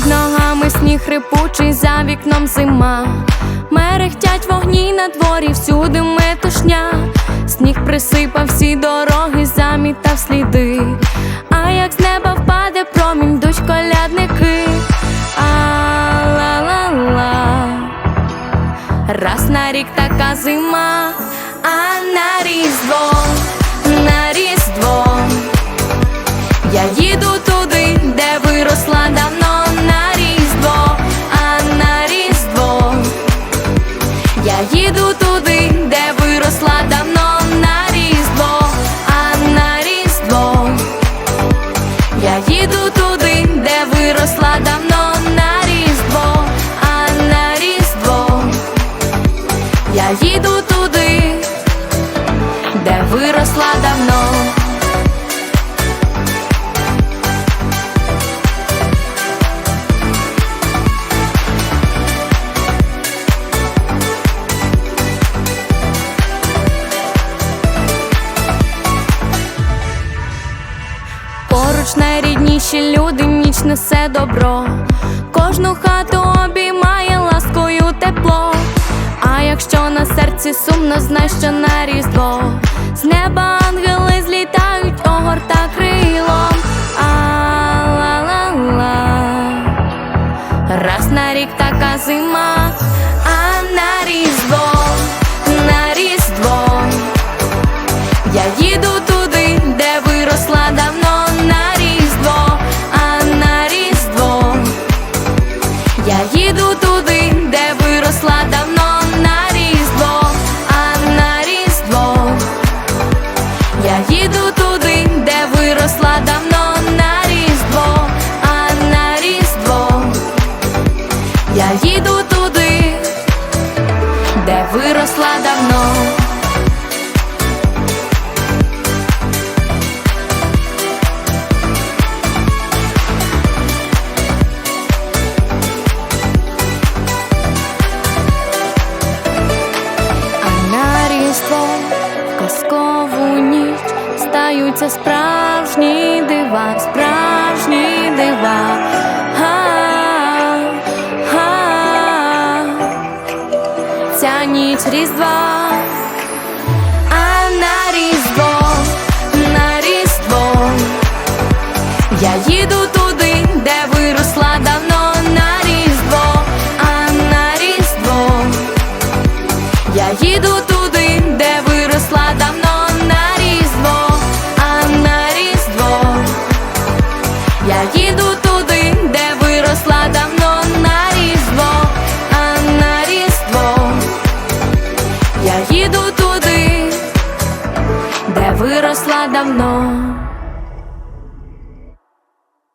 Під ногами сніг рипучий, за вікном зима. Мерехтять вогні на дворі, всюди метушня. Сніг присипав всі дороги, замітав сліди. А як з неба впаде промінь, дуть колядники. А-ла-ла-ла. Раз на рік така зима, а на різдво, виросла давно на різдво, а на різдво. Я їду туди, де виросла давно. Поруч найрідніші люди, ніч несе добро. Кожну хату обіймає ласкою тепло. А якщо на серці сумно, знай, що на різдво з неба Я їду туди, де виросла давно. А на в казкову ніч стаються справжні дива, справжні Ця ніч різдва. А на різдво, на різдво. Я їду виросла давно.